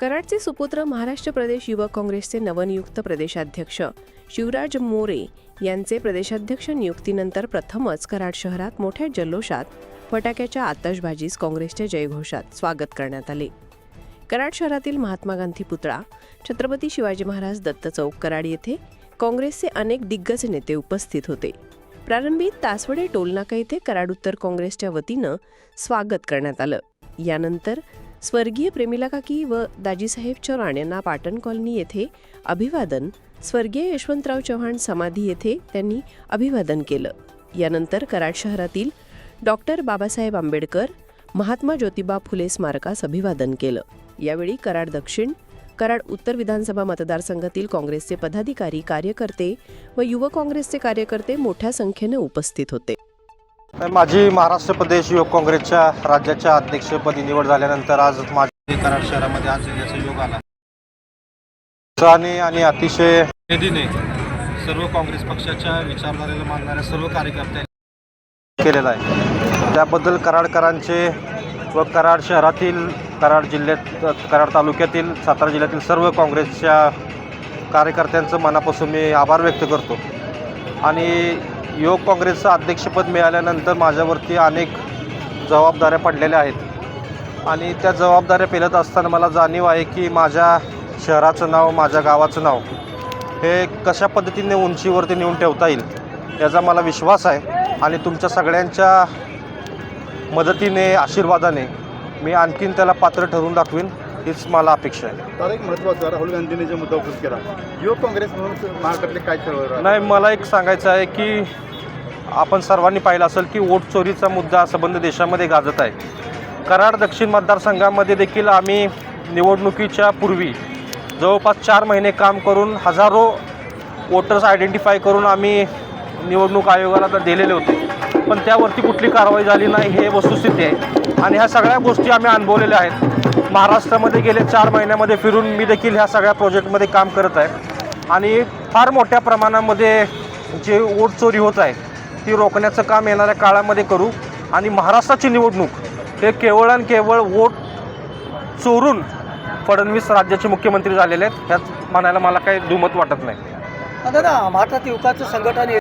कराडचे सुपुत्र महाराष्ट्र प्रदेश युवक काँग्रेसचे नवनियुक्त प्रदेशाध्यक्ष शिवराज मोरे यांचे प्रदेशाध्यक्ष नियुक्तीनंतर प्रथमच कराड शहरात मोठ्या जल्लोषात फटाक्याच्या आतषबाजीस काँग्रेसच्या जयघोषात स्वागत करण्यात आले. कराड शहरातील महात्मा गांधी पुतळा छत्रपती शिवाजी महाराज दत्त चौक कराड येथे काँग्रेसचे अनेक दिग्गज नेते उपस्थित होते. प्रारंभी तासवडे टोलनाका येथे कराड उत्तर काँग्रेसच्या वतीनं स्वागत करण्यात आलं. यानंतर स्वर्गीय प्रेमिला काकी व दाजीसाहेब चव्हाण यांना पाटण कॉलनी येथे अभिवादन. स्वर्गीय यशवंतराव चव्हाण समाधी येथे त्यांनी अभिवादन केलं. यानंतर कराड शहरातील डॉक्टर बाबासाहेब आंबेडकर महात्मा ज्योतिबा फुले स्मारकास अभिवादन केलं. यावेळी कराड दक्षिण कराड उत्तर विधानसभा मतदारसंघातील काँग्रेसचे पदाधिकारी कार्यकर्ते व युवक काँग्रेसचे कार्यकर्ते मोठ्या संख्येने उपस्थित होते. माझी महाराष्ट्र प्रदेश युवक काँग्रेसच्या राज्याच्या अध्यक्षपदी निवड झाल्यानंतर आज माझ्या कराड शहरामध्ये आज याचा योग आला. उत्साहाने आणि अतिशय निधीने सर्व काँग्रेस पक्षाच्या विचारधारेला मानणाऱ्या सर्व कार्यकर्त्यांनी केलेला आहे. त्याबद्दल कराडकरांचे व कराड शहरातील कराड जिल्ह्यात कराड तालुक्यातील सातारा जिल्ह्यातील सर्व काँग्रेसच्या कार्यकर्त्यांचं मनापासून मी आभार व्यक्त करतो. आणि योग काँग्रेसचं अध्यक्षपद मिळाल्यानंतर माझ्यावरती अनेक जबाबदाऱ्या पडलेल्या आहेत. आणि त्या जबाबदाऱ्या पेलत असताना मला जाणीव आहे की माझ्या शहराचं नाव माझ्या गावाचं नाव हे कशा पद्धतीने उंचीवरती नेऊन ठेवता येईल याचा मला विश्वास आहे. आणि तुमच्या सगळ्यांच्या मदतीने आशीर्वादाने मी आणखीन त्याला पात्र ठरवून दाखवीन. हीच मला अपेक्षा आहे. तर एक महत्त्वाचा राहुल गांधींनी जो मुद्दा उपस्थित केला युवक काँग्रेस म्हणून महाराष्ट्रातले काय चळवळ नाही मला एक सांगायचं आहे की आपण सर्वांनी पाहिलं असेल की वोट चोरीचा मुद्दा संबंध देशामध्ये गाजत आहे. कराड दक्षिण मतदारसंघामध्ये देखील आम्ही निवडणुकीच्या पूर्वी जवळपास चार महिने काम करून हजारो वोटर्स आयडेंटिफाय करून आम्ही निवडणूक आयोगाला तर दिलेले होते. पण त्यावरती कुठली कारवाई झाली नाही हे वस्तुस्थिती आहे. आणि ह्या सगळ्या गोष्टी आम्ही अनुभवलेल्या आहेत. महाराष्ट्रामध्ये गेले चार महिन्यामध्ये फिरून मी देखील ह्या सगळ्या प्रोजेक्टमध्ये काम करत आहे. आणि फार मोठ्या प्रमाणामध्ये जे वोट चोरी होत आहे ती रोखण्याचं काम येणाऱ्या काळामध्ये करू. आणि महाराष्ट्राची निवडणूक हे केवळ आणि केवळ वोट चोरून फडणवीस राज्याचे मुख्यमंत्री झालेले आहेत ह्यात म्हणायला मला काही दुमत वाटत नाही. दादा महाराष्ट्रात युवकाचं संघटन